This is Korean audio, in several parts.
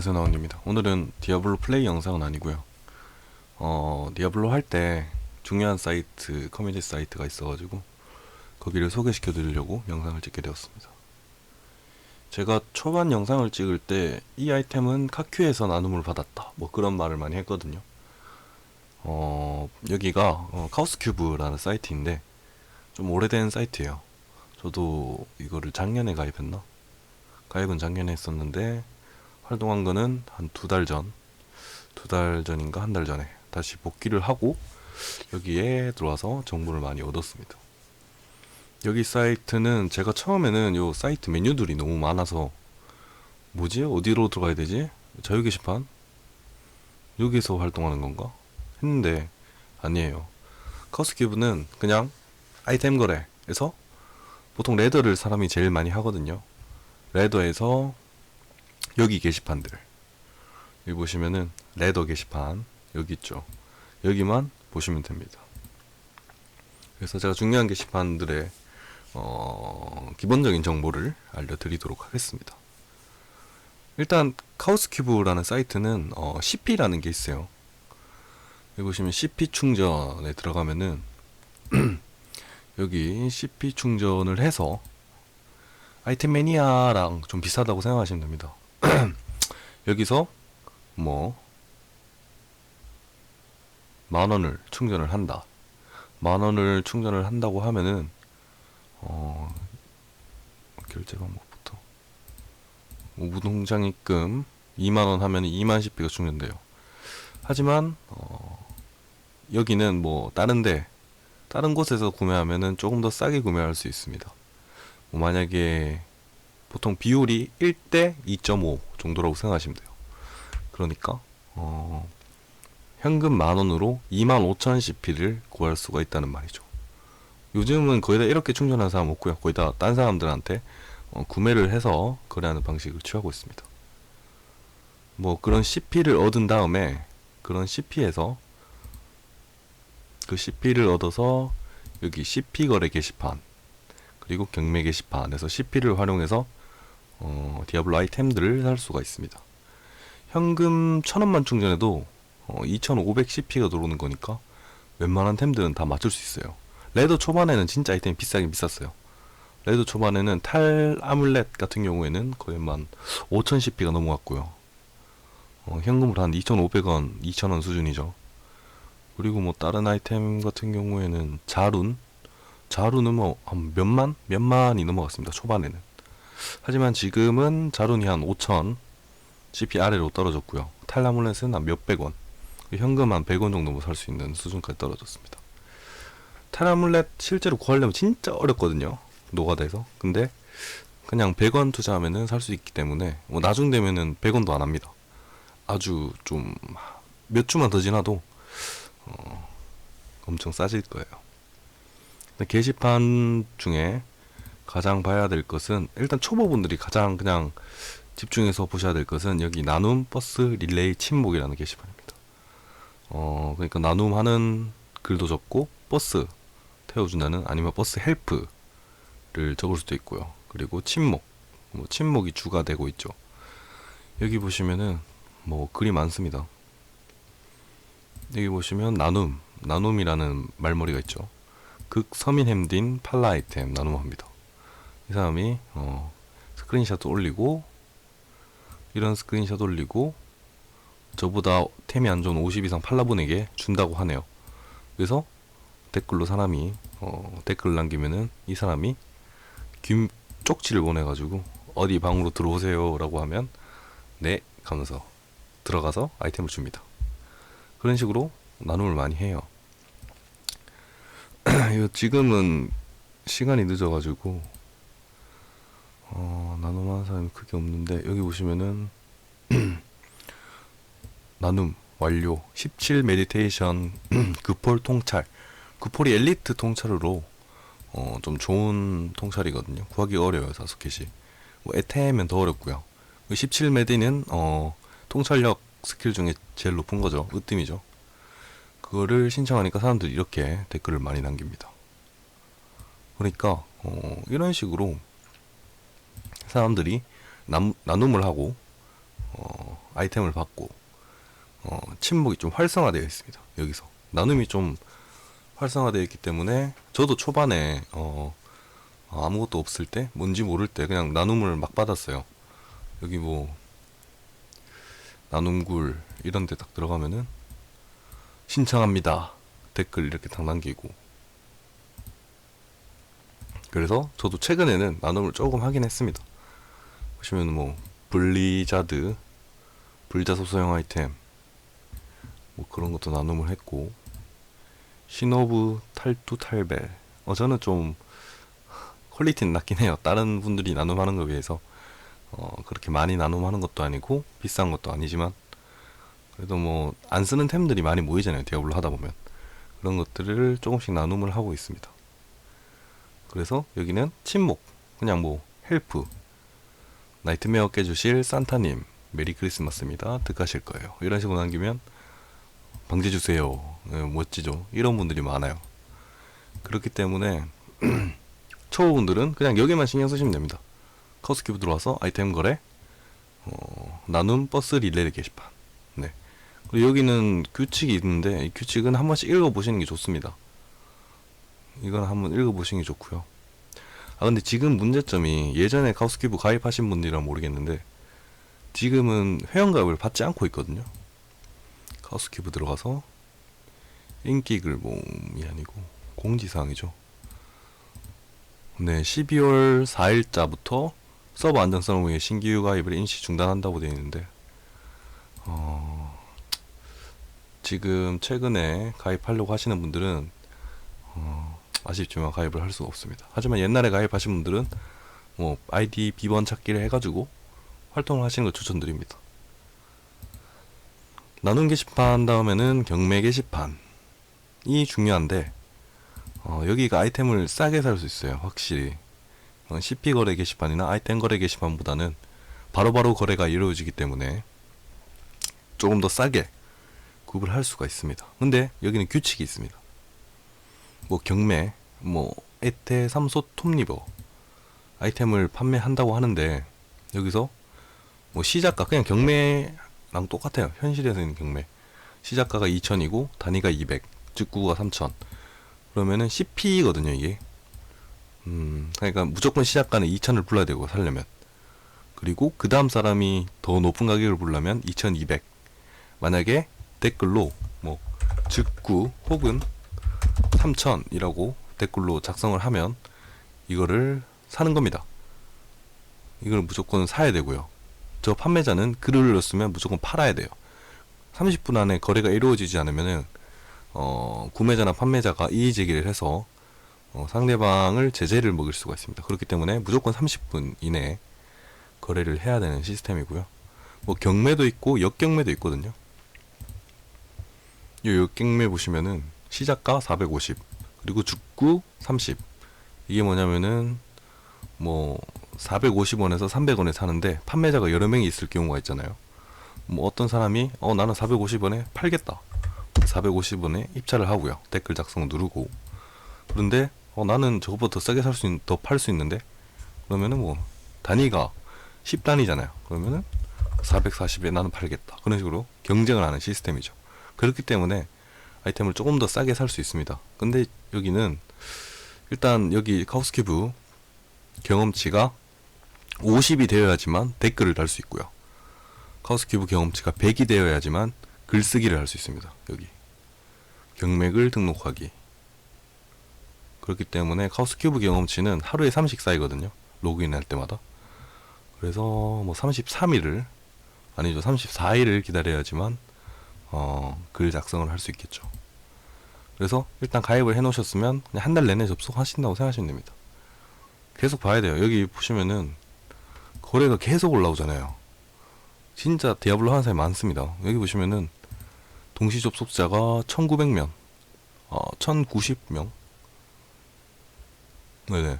안녕하세요 나온입니다. 오늘은 디아블로 플레이 영상은 아니고요. 어 디아블로 할 때 중요한 사이트 커뮤니티 사이트가 있어가지고 거기를 소개시켜 드리려고 영상을 찍게 되었습니다. 제가 초반 영상을 찍을 때 이 아이템은 카큐에서 나눔을 받았다. 뭐 그런 말을 많이 했거든요. 어 여기가 어, 카오스 큐브라는 사이트인데 좀 오래된 사이트예요. 저도 이거를 작년에 가입했나? 가입은 작년에 했었는데 활동한 거는 한 두 달 전, 두 달 전인가 한 달 전에 다시 복귀를 하고 여기에 들어와서 정보를 많이 얻었습니다. 여기 사이트는 제가 처음에는 요 사이트 메뉴들이 너무 많아서 뭐지? 어디로 들어가야 되지? 자유 게시판? 여기서 활동하는 건가? 했는데 아니에요. 커스큐브는 그냥 아이템 거래에서 보통 레더를 사람이 제일 많이 하거든요. 레더에서 여기 게시판들. 여기 보시면은 레더 게시판 여기 있죠. 여기만 보시면 됩니다. 그래서 제가 중요한 게시판들의 어, 기본적인 정보를 알려드리도록 하겠습니다. 일단 카오스큐브라는 사이트는 어, CP라는 게 있어요. 여기 보시면 CP 충전에 들어가면은 여기 CP 충전을 해서 아이템 매니아랑 좀 비슷하다고 생각하시면 됩니다. 여기서 뭐 만원을 충전을 한다. 만원을 충전을 한다고 하면은 어 결제 방법부터 우동장 입금 2만원 하면 2만 CP가 충전돼요. 하지만 어 여기는 뭐 다른데 다른 곳에서 구매하면은 조금 더 싸게 구매할 수 있습니다. 뭐 만약에 보통 비율이 1대 2.5 정도라고 생각하시면 돼요. 그러니까 어, 현금 만 원으로 2만 5천 CP를 구할 수가 있다는 말이죠. 요즘은 거의 다 이렇게 충전하는 사람 없고요. 거의 다 딴 사람들한테 어, 구매를 해서 거래하는 방식을 취하고 있습니다. 뭐 그런 CP를 얻은 다음에 그런 CP에서 그 CP를 얻어서 여기 CP 거래 게시판 그리고 경매 게시판에서 CP를 활용해서 어, 디아블로 아이템들을 살 수가 있습니다. 현금 1000원만 충전해도 어, 2500 CP가 들어오는 거니까 웬만한 템들은 다 맞출 수 있어요. 레더 초반에는 진짜 아이템이 비싸긴 비쌌어요. 레더 초반에는 탈 아물렛 같은 경우에는 거의 만 5000 CP가 넘어갔고요. 어, 현금으로 한 2500원, 2000원 수준이죠. 그리고 뭐 다른 아이템 같은 경우에는 자룬, 자루는 뭐한 몇만? 몇만이 넘어갔습니다. 초반에는. 하지만 지금은 자룬이 한 5천 CP 아래로 떨어졌고요. 탈라물렛은 한 몇백 원. 현금 한 100원 정도 뭐살수 있는 수준까지 떨어졌습니다. 탈라물렛 실제로 구하려면 진짜 어렵거든요. 노가다에서. 근데 그냥 100원 투자하면은 살 수 있기 때문에 뭐 나중 되면은 100원도 안 합니다. 아주 좀 몇 주만 더 지나도 어, 엄청 싸질 거예요. 게시판 중에 가장 봐야 될 것은 일단 초보분들이 가장 그냥 집중해서 보셔야 될 것은 여기 나눔 버스 릴레이 침묵이라는 게시판입니다. 어 그러니까 나눔하는 글도 적고 버스 태워준다는 아니면 버스 헬프를 적을 수도 있고요. 그리고 침묵 뭐 침묵이 주가 되고 있죠. 여기 보시면은 뭐 글이 많습니다. 여기 보시면 나눔 나눔이라는 말머리가 있죠. 극 서민 햄딘 팔라 아이템 나눔합니다. 이 사람이 어, 스크린샷 올리고 이런 스크린샷 올리고 저보다 템이 안 좋은 50 이상 팔라분에게 준다고 하네요. 그래서 댓글로 사람이 어, 댓글 남기면은 이 사람이 김 쪽지를 보내가지고 어디 방으로 들어오세요라고 하면 네 하면서 들어가서 아이템을 줍니다. 그런 식으로 나눔을 많이 해요. 지금은 시간이 늦어가지고 어, 나눔하는 사람이 크게 없는데 여기 보시면은 나눔 완료 17 메디테이션 그폴 통찰. 그폴이 엘리트 통찰으로 어, 좀 좋은 통찰이거든요. 구하기 어려워요 사스켓이 뭐 에테면 더 어렵고요. 17 메디는 어, 통찰력 스킬 중에 제일 높은 거죠. 으뜸이죠. 그거를 신청하니까 사람들이 이렇게 댓글을 많이 남깁니다. 그러니까 어, 이런 식으로 사람들이 남, 나눔을 하고 어, 아이템을 받고 어, 침묵이 좀 활성화되어 있습니다. 여기서 나눔이 좀 활성화되어 있기 때문에 저도 초반에 어, 어, 아무것도 없을 때 뭔지 모를 때 그냥 나눔을 막 받았어요. 여기 뭐 나눔굴 이런 데 딱 들어가면은 신청합니다. 댓글 이렇게 딱 남기고 그래서 저도 최근에는 나눔을 조금 하긴 했습니다. 보시면 뭐 블리자드 불자소소형 아이템 뭐 그런 것도 나눔을 했고 시노브 탈투 탈벨 어 저는 좀 퀄리티는 낮긴 해요. 다른 분들이 나눔하는 거에 비해서 어 그렇게 많이 나눔하는 것도 아니고 비싼 것도 아니지만 그래도 뭐 안 쓰는 템들이 많이 모이잖아요. 디아블로 하다 보면 그런 것들을 조금씩 나눔을 하고 있습니다. 그래서 여기는 침묵 그냥 뭐 헬프 나이트메어 깨주실 산타님 메리 크리스마스입니다. 득하실 거예요. 이런 식으로 남기면 방지 주세요. 예, 멋지죠? 이런 분들이 많아요. 그렇기 때문에 초보분들은 그냥 여기만 신경 쓰시면 됩니다. 커스큐브 들어와서 아이템 거래 어, 나눔 버스 릴레이 게시판. 네. 그리고 여기는 규칙이 있는데 이 규칙은 한 번씩 읽어보시는 게 좋습니다. 이건 한번 읽어보시는 게 좋고요. 아 근데 지금 문제점이 예전에 가우스큐브 가입하신 분들이라 모르겠는데 지금은 회원가입을 받지 않고 있거든요. 가우스큐브 들어가서 인기 글봉이 아니고 공지사항이죠. 네, 12월 4일자부터 서버 안정성을 위해 신규 가입을 인시 중단한다고 되어 있는데 어, 지금 최근에 가입하려고 하시는 분들은 어, 아쉽지만 가입을 할 수가 없습니다. 하지만 옛날에 가입하신 분들은 뭐 아이디 비번 찾기를 해가지고 활동을 하시는 걸 추천드립니다. 나눔 게시판 다음에는 경매 게시판이 중요한데 어, 여기가 아이템을 싸게 살 수 있어요. 확실히 어, CP 거래 게시판이나 아이템 거래 게시판보다는 바로바로 거래가 이루어지기 때문에 조금 더 싸게 구입을 할 수가 있습니다. 근데 여기는 규칙이 있습니다. 뭐 경매, 뭐 에테, 삼소, 톱리버 아이템을 판매한다고 하는데 여기서 뭐 시작가 그냥 경매랑 똑같아요. 현실에서 있는 경매 시작가가 2천이고 단위가 200, 직구가 3천 그러면은 CP거든요 이게. 음 그러니까 무조건 시작가는 2천을 불러야 되고 살려면 그리고 그 다음 사람이 더 높은 가격을 부르려면 2200 만약에 댓글로 뭐 직구 혹은 3000이라고 댓글로 작성을 하면 이거를 사는 겁니다. 이걸 무조건 사야 되고요. 저 판매자는 글을 올렸으면 무조건 팔아야 돼요. 30분 안에 거래가 이루어지지 않으면은 어, 구매자나 판매자가 이의 제기를 해서 어, 상대방을 제재를 먹일 수가 있습니다. 그렇기 때문에 무조건 30분 이내에 거래를 해야 되는 시스템이고요. 뭐 경매도 있고 역경매도 있거든요. 이 역경매 보시면은 시작가 450 그리고 죽구 30 이게 뭐냐면은 뭐 450원에서 300원에 사는데 판매자가 여러 명이 있을 경우가 있잖아요. 뭐 어떤 사람이 어 나는 450원에 팔겠다. 450원에 입찰을 하고요. 댓글 작성 누르고 그런데 어 나는 저것보다 더 싸게 살 수 있는 더 팔 수 있는데 그러면은 뭐 단위가 10단위잖아요. 그러면은 440에 나는 팔겠다. 그런 식으로 경쟁을 하는 시스템이죠. 그렇기 때문에 아이템을 조금 더 싸게 살 수 있습니다. 근데 여기는 일단 여기 카우스큐브 경험치가 50이 되어야지만 댓글을 달 수 있고요. 카우스큐브 경험치가 100이 되어야지만 글쓰기를 할 수 있습니다. 여기 경맥을 등록하기 그렇기 때문에 카우스큐브 경험치는 하루에 3씩 쌓이거든요. 로그인 할 때마다 그래서 뭐 33일을 아니죠 34일을 기다려야지만 어, 글 작성을 할 수 있겠죠. 그래서 일단 가입을 해 놓으셨으면 그냥 한 달 내내 접속하신다고 생각하시면 됩니다. 계속 봐야 돼요. 여기 보시면은 거래가 계속 올라오잖아요. 진짜 디아블로 하는 사람이 많습니다. 여기 보시면은 동시 접속자가 1900명, 어, 1090명. 네네.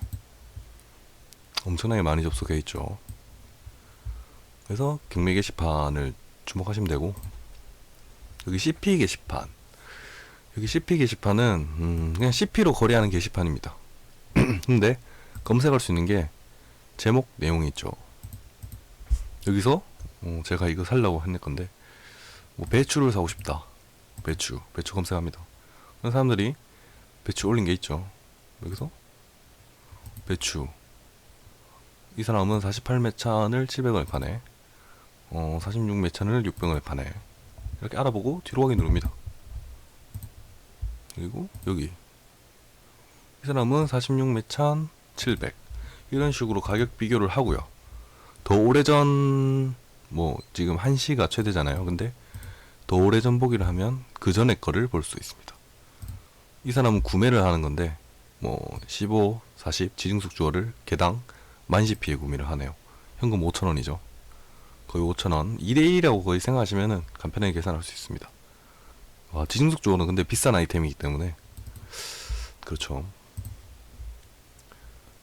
엄청나게 많이 접속해 있죠. 그래서 경매 게시판을 주목하시면 되고, 여기 CP 게시판. 여기 CP 게시판은 음, 그냥 CP로 거래하는 게시판입니다. 근데 검색할 수 있는 게 제목 내용이 있죠. 여기서 어, 제가 이거 살려고 했는 건데 뭐 배추를 사고 싶다. 배추, 배추 검색합니다. 그런 사람들이 배추 올린 게 있죠. 여기서 배추. 이 사람은 48매찬을 700원에 파네. 어, 46매찬을 600원에 파네. 이렇게 알아보고 뒤로 가기 누릅니다. 그리고 여기 이 사람은 46매찬 700 이런 식으로 가격 비교를 하고요. 더 오래전 뭐 지금 1시가 최대잖아요. 근데 더 오래전 보기를 하면 그 전에 거를 볼 수 있습니다. 이 사람은 구매를 하는 건데 뭐 15, 40 지증숙 주어를 개당 만시피에 구매를 하네요. 현금 5천원이죠. 거의 5천원 2대1이라고 거의 생각하시면은 간편하게 계산할 수 있습니다. 와, 지증숙 주어는 근데 비싼 아이템이기 때문에 그렇죠.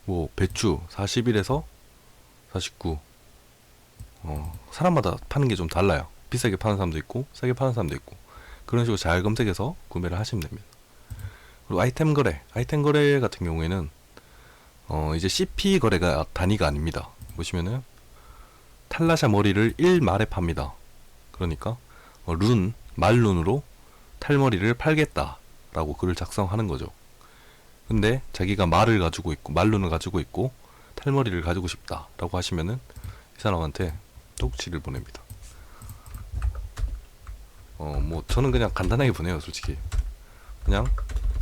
뭐 배추 41에서 49 어, 사람마다 파는 게 좀 달라요. 비싸게 파는 사람도 있고 싸게 파는 사람도 있고 그런 식으로 잘 검색해서 구매를 하시면 됩니다. 그리고 아이템 거래, 아이템 거래 같은 경우에는 어, 이제 CP 거래가 단위가 아닙니다. 보시면은 탈라샤 머리를 1말에 팝니다. 그러니까 어, 룬, 말룬으로 탈머리를 팔겠다 라고 글을 작성하는 거죠. 근데 자기가 말을 가지고 있고 말룬을 가지고 있고 탈머리를 가지고 싶다 라고 하시면은 이 사람한테 쪽지를 보냅니다. 어, 뭐 저는 그냥 간단하게 보내요, 솔직히. 그냥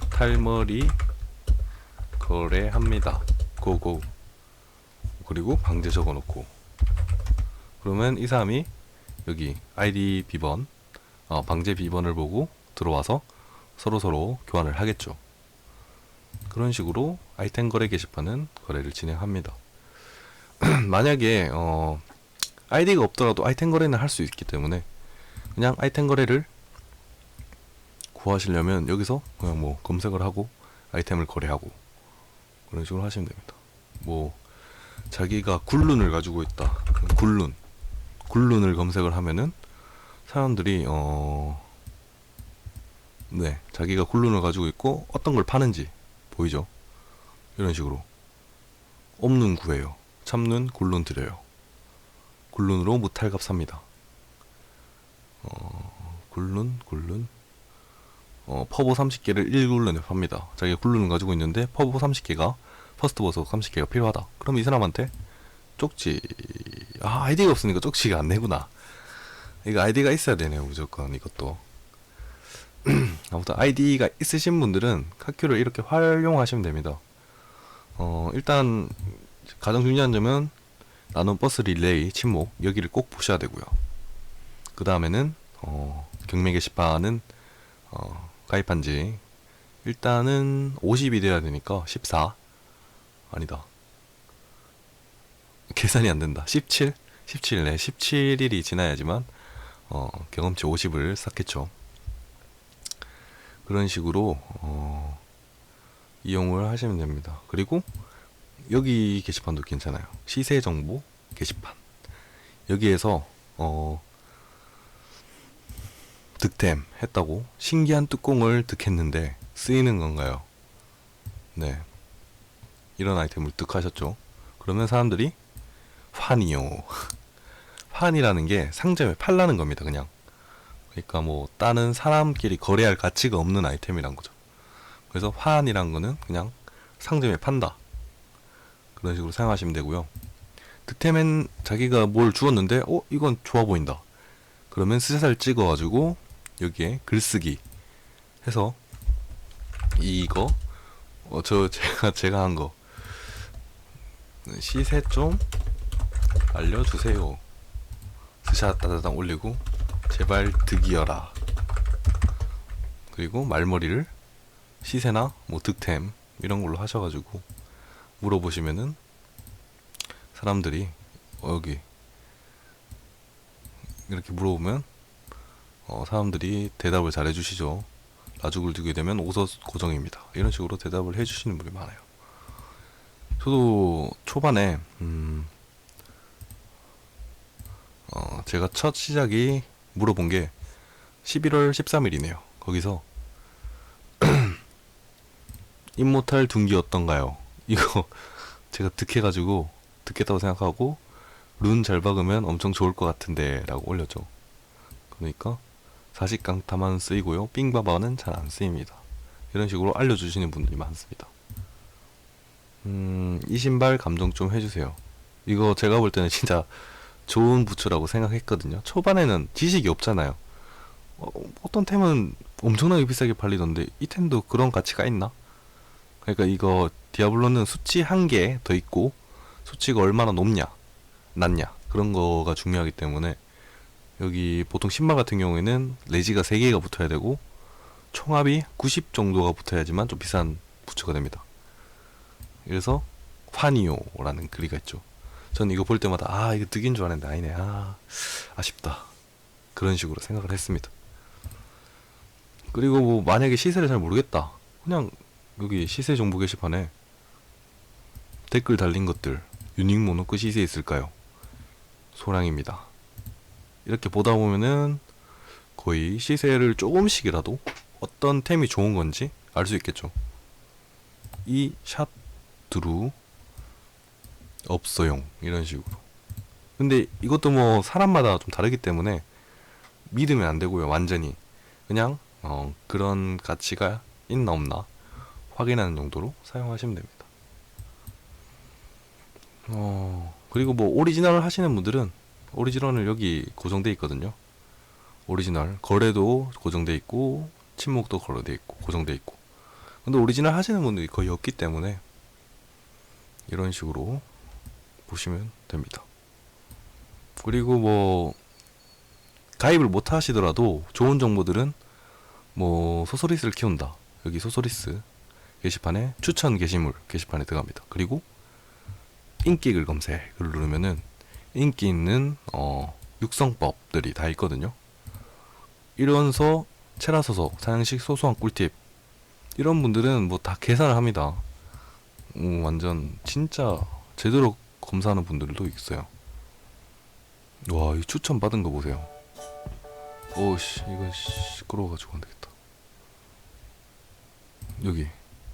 탈머리 거래합니다. 고고. 그리고 방제 적어 놓고. 그러면 이 사람이 여기 아이디 비번, 어, 방제 비번을 보고 들어와서 서로 서로 교환을 하겠죠. 그런 식으로 아이템 거래 게시판은 거래를 진행합니다. 만약에 어, 아이디가 없더라도 아이템 거래는 할 수 있기 때문에 그냥 아이템 거래를 구하시려면 여기서 그냥 뭐 검색을 하고 아이템을 거래하고 그런 식으로 하시면 됩니다. 뭐 자기가 굴룬을 가지고 있다. 굴룬. 굴룬을 검색을 하면은 사람들이 어 네, 자기가 굴룬을 가지고 있고 어떤 걸 파는지 보이죠? 이런 식으로 옴눈 구해요. 참눈 굴룬 드려요. 굴룬으로 무탈갑 삽니다. 어, 굴룬, 굴룬. 어, 퍼보 30개를 1굴룬에 팝니다. 자기가 굴룬을 가지고 있는데 퍼보 30개가 퍼스트 버섯 30개가 필요하다. 그럼 이 사람한테 쪽지 아 아이디가 없으니까 쪽지가 안 내구나. 이거 아이디가 있어야 되네요 무조건 이것도. 아무튼 아이디가 있으신 분들은 카큐를 이렇게 활용하시면 됩니다. 어 일단 가장 중요한 점은 나눔 버스 릴레이 침묵 여기를 꼭 보셔야 되고요. 그 다음에는 어, 경매 게시판은 어, 가입한 지 일단은 50이 돼야 되니까 14 아니다. 계산이 안 된다. 17? 17, 네. 17일이 지나야지만, 어, 경험치 50을 쌓겠죠. 그런 식으로, 어, 이용을 하시면 됩니다. 그리고, 여기 게시판도 괜찮아요. 시세 정보 게시판. 여기에서, 어, 득템 했다고 신기한 뚜껑을 득했는데 쓰이는 건가요? 네. 이런 아이템을 득하셨죠. 그러면 사람들이 환이요. 환이라는 게 상점에 팔라는 겁니다, 그냥. 그러니까 뭐 다른 사람끼리 거래할 가치가 없는 아이템이란 거죠. 그래서 환이란 거는 그냥 상점에 판다. 그런 식으로 생각하시면 되고요. 득템엔 자기가 뭘 주었는데, 어, 이건 좋아 보인다. 그러면 스샷을 찍어가지고 여기에 글쓰기 해서 이거 어, 저 제가 제가 한 거 시세 좀 알려주세요. 스샷 따다당 올리고 제발 득이여라. 그리고 말머리를 시세나 뭐 득템 이런 걸로 하셔가지고 물어보시면은 사람들이 어, 여기 이렇게 물어보면 어, 사람들이 대답을 잘 해주시죠. 나죽을 두게 되면 오서 고정입니다. 이런 식으로 대답을 해주시는 분이 많아요. 저도 초반에 음, 어, 제가 첫 시작이 물어본 게 11월 13일이네요. 거기서 임모탈 둔기 어떤가요? 이거 제가 득해가지고 듣겠다고 생각하고 룬 잘 박으면 엄청 좋을 것 같은데 라고 올렸죠. 그러니까 사식강타만 쓰이고요. 삥바바는 잘 안 쓰입니다. 이런 식으로 알려주시는 분들이 많습니다. 음, 이 신발 감정 좀 해주세요. 이거 제가 볼 때는 진짜 좋은 부츠라고 생각했거든요. 초반에는 지식이 없잖아요. 어, 어떤 템은 엄청나게 비싸게 팔리던데 이 템도 그런 가치가 있나? 그러니까 이거 디아블로는 수치 한 개 더 있고 수치가 얼마나 높냐, 낮냐 그런 거가 중요하기 때문에 여기 보통 신발 같은 경우에는 레지가 3개가 붙어야 되고 총합이 90 정도가 붙어야지만 좀 비싼 부츠가 됩니다. 그래서 파니오라는 글이가 있죠. 전 이거 볼 때마다 아 이거 득인 줄 알았는데 아니네 아 아쉽다 그런 식으로 생각을 했습니다. 그리고 뭐 만약에 시세를 잘 모르겠다 그냥 여기 시세 정보 게시판에 댓글 달린 것들 유닉 모노크 시세 있을까요? 소량입니다. 이렇게 보다 보면은 거의 시세를 조금씩이라도 어떤 템이 좋은 건지 알 수 있겠죠. 이 샷 드루 없어용 이런 식으로. 근데 이것도 뭐 사람마다 좀 다르기 때문에 믿으면 안 되고요. 완전히 그냥 어, 그런 가치가 있나 없나 확인하는 정도로 사용하시면 됩니다. 어, 그리고 뭐 오리지널 하시는 분들은 오리지널은 여기 고정돼 있거든요. 오리지널 거래도 고정돼 있고 침묵도 거래돼 있고 고정돼 있고. 근데 오리지널 하시는 분들이 거의 없기 때문에 이런 식으로 보시면 됩니다. 그리고 뭐 가입을 못 하시더라도 좋은 정보들은 뭐 소소리스를 키운다. 여기 소소리스 게시판에 추천 게시물 게시판에 들어갑니다. 그리고 인기글 검색을 누르면은 인기 있는 어, 육성법들이 다 있거든요. 이런서 체라소속 사양식 소소한 꿀팁 이런 분들은 뭐 다 계산을 합니다. 음, 완전 진짜 제대로 검사하는 분들도 있어요. 와, 이 추천 받은 거 보세요. 오씨, 이거 시끄러워가지고 안 되겠다. 여기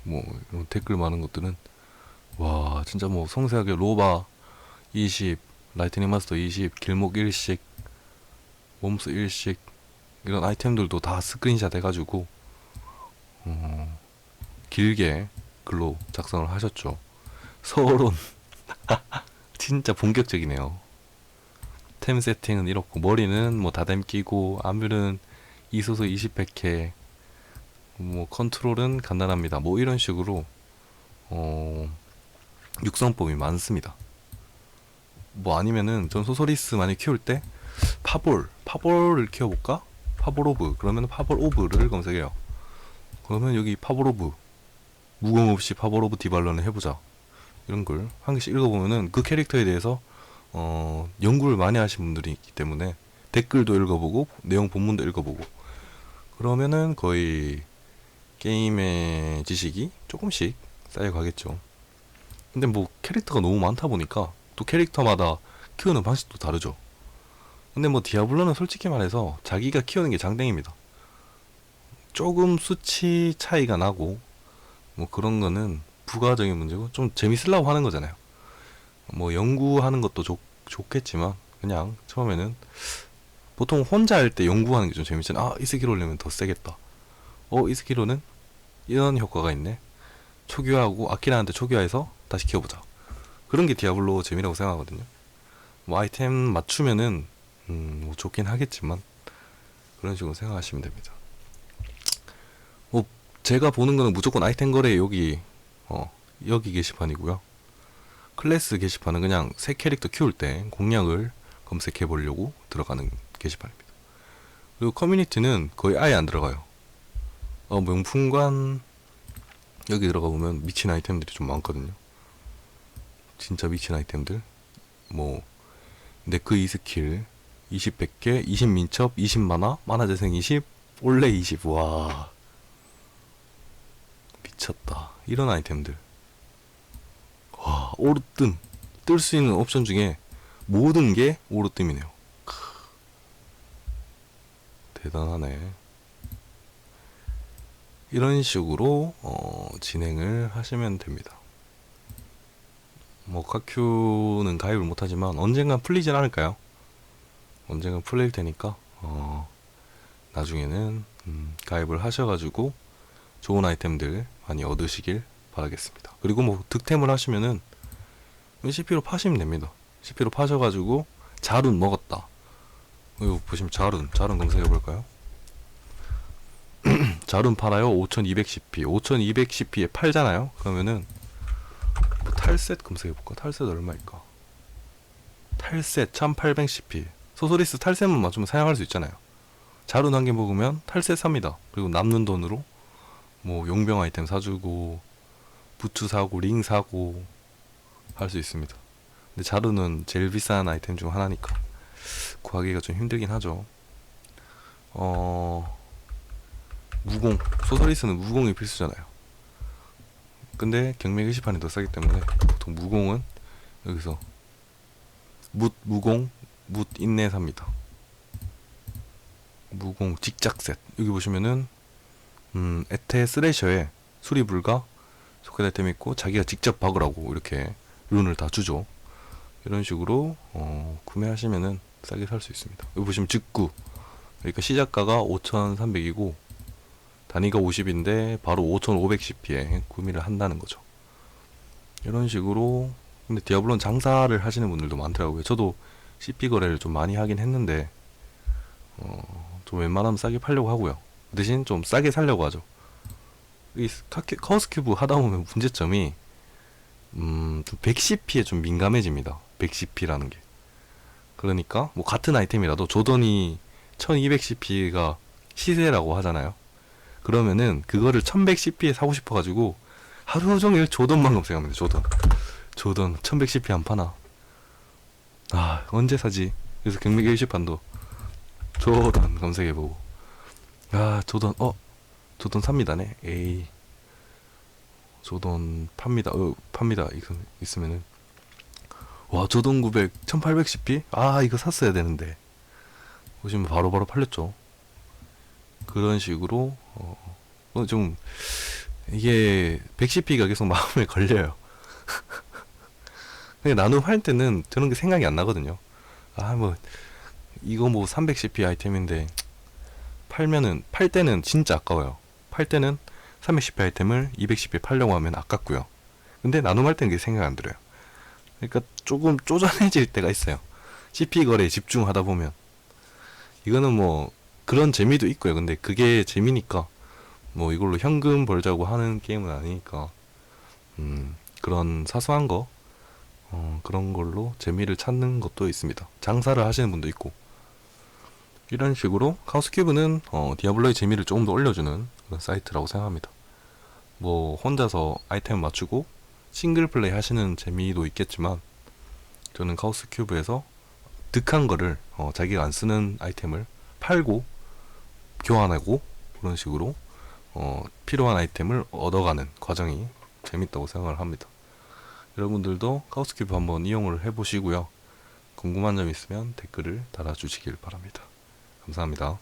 뭐 이런 댓글 많은 것들은 와 진짜 뭐 성세하게 로바 20 라이트닝 마스터 20 길목 1씩 몸수 1씩 이런 아이템들도 다 스크린샷 해가지고 어, 길게 글로 작성을 하셨죠 서론 진짜 본격적이네요 템 세팅은 이렇고 머리는 뭐 다댐 끼고 아뮤는 이소소 20팩에 뭐 컨트롤은 간단합니다. 뭐 이런 식으로 어 육성법이 많습니다. 뭐 아니면은 전 소서리스 많이 키울 때 파볼 파볼을 키워볼까? 파볼 오브 그러면 파볼 오브를 검색해요. 그러면 여기 파볼 오브 무공 없이 파볼 오브 디발런을 해보자 이런 걸 한 개씩 읽어보면은 그 캐릭터에 대해서 어 연구를 많이 하신 분들이 있기 때문에 댓글도 읽어보고 내용 본문도 읽어보고 그러면은 거의 게임의 지식이 조금씩 쌓여가겠죠. 근데 뭐 캐릭터가 너무 많다 보니까 또 캐릭터마다 키우는 방식도 다르죠. 근데 뭐 디아블로는 솔직히 말해서 자기가 키우는 게 장땡입니다. 조금 수치 차이가 나고 뭐 그런 거는 부가적인 문제고 좀 재밌으려고 하는 거잖아요. 뭐 연구하는 것도 좋, 좋겠지만 그냥 처음에는 보통 혼자 할 때 연구하는 게 좀 재밌잖아요. 아, 이 스킬 올리면 더 세겠다. 어, 이 스킬로는 이런 효과가 있네. 초기화하고 아키라한테 초기화해서 다시 키워보자. 그런 게 디아블로 재미라고 생각하거든요. 뭐 아이템 맞추면은 음, 뭐 좋긴 하겠지만 그런 식으로 생각하시면 됩니다. 뭐 제가 보는 거는 무조건 아이템 거래 여기 어 여기 게시판이고요. 클래스 게시판은 그냥 새 캐릭터 키울 때 공략을 검색해 보려고 들어가는 게시판입니다. 그리고 커뮤니티는 거의 아예 안 들어가요. 어, 명품관 여기 들어가 보면 미친 아이템들이 좀 많거든요. 진짜 미친 아이템들. 뭐 네크 2스킬 20 100개, 20 민첩, 20 만화, 만화 재생 20, 올레 20. 와. 미쳤다. 이런 아이템들. 와, 오르뜸. 뜰 수 있는 옵션 중에 모든 게 오르뜸이네요. 크. 대단하네. 이런 식으로 어, 진행을 하시면 됩니다. 뭐 카큐는 가입을 못하지만 언젠간 풀리진 않을까요? 언젠간 풀릴 테니까 어, 나중에는 음, 가입을 하셔가지고 좋은 아이템들 많이 얻으시길 바라겠습니다. 그리고 뭐 득템을 하시면은 CP로 파시면 됩니다. CP로 파셔가지고 자룬 먹었다. 이거 보시면 자룬, 자룬 검색해 볼까요? 자룬 팔아요. 5210p. 5210p에 팔잖아요. 그러면은 뭐 탈셋 검색해 볼까? 탈셋 얼마일까? 탈셋 1810p. 소소리스 탈셋만 맞추면 사용할 수 있잖아요. 자룬 한 개 먹으면 탈셋 삽니다. 그리고 남는 돈으로 뭐 용병 아이템 사주고 부츠 사고 링 사고 할 수 있습니다. 근데 자루는 제일 비싼 아이템 중 하나니까 구하기가 좀 힘들긴 하죠. 어 무공 소서리스는 무공이 필수잖아요. 근데 경매 게시판이 더 싸기 때문에 보통 무공은 여기서 묻 무공 묻 인내 삽니다. 무공 직작셋 여기 보시면은 음 에테 스레셔에 수리 불가 아이템 있고 자기가 직접 박으라고 이렇게 룬을 다 주죠. 이런 식으로 어, 구매하시면은 싸게 살 수 있습니다. 여기 보시면 직구 그러니까 시작가가 5,300이고 단위가 50인데 바로 5,510p에 구매를 한다는 거죠. 이런 식으로 근데 디아블로는 장사를 하시는 분들도 많더라고요. 저도 CP 거래를 좀 많이 하긴 했는데 어, 좀 웬만하면 싸게 팔려고 하고요. 대신 좀 싸게 살려고 하죠. 이 카오스 큐브 하다 보면 문제점이 음, 좀 110p에 좀 민감해집니다. 110p라는 게. 그러니까 뭐 같은 아이템이라도 조던이 1210p가 시세라고 하잖아요. 그러면은 그거를 1110p에 사고 싶어 가지고 하루 종일 조던만 검색합니다. 조던. 조던 1110p 안 파나? 아, 언제 사지? 그래서 경매 게시판도 조던 검색해 보고 아, 조던 어, 조던 삽니다네. 에이. 조던 팝니다. 어, 팝니다. 이거 있으면은 와, 조던 900 1810p? 아, 이거 샀어야 되는데. 보시면 바로 바로 팔렸죠. 그런 식으로 어, 어, 좀 이게 110p가 계속 마음에 걸려요. 근데 나눔 할 때는 저런 게 생각이 안 나거든요. 아, 뭐 이거 뭐 310p 아이템인데 팔면은 팔 때는 진짜 아까워요. 팔 때는 310p 아이템을 210p 팔려고 하면 아깝고요. 근데 나눔할 때는 그게 생각 안 들어요. 그러니까 조금 쪼잔해질 때가 있어요. CP 거래에 집중하다 보면 이거는 뭐 그런 재미도 있고요. 근데 그게 재미니까 뭐 이걸로 현금 벌자고 하는 게임은 아니니까 음 그런 사소한 거 어, 그런 걸로 재미를 찾는 것도 있습니다. 장사를 하시는 분도 있고 이런 식으로 카우스큐브는 어, 디아블로의 재미를 조금 더 올려주는 사이트라고 생각합니다. 뭐 혼자서 아이템 맞추고 싱글 플레이 하시는 재미도 있겠지만 저는 카우스 큐브에서 득한 거를 어, 자기가 안 쓰는 아이템을 팔고 교환하고 그런 식으로 어, 필요한 아이템을 얻어가는 과정이 재밌다고 생각을 합니다. 여러분들도 카우스 큐브 한번 이용을 해보시고요. 궁금한 점 있으면 댓글을 달아주시길 바랍니다. 감사합니다.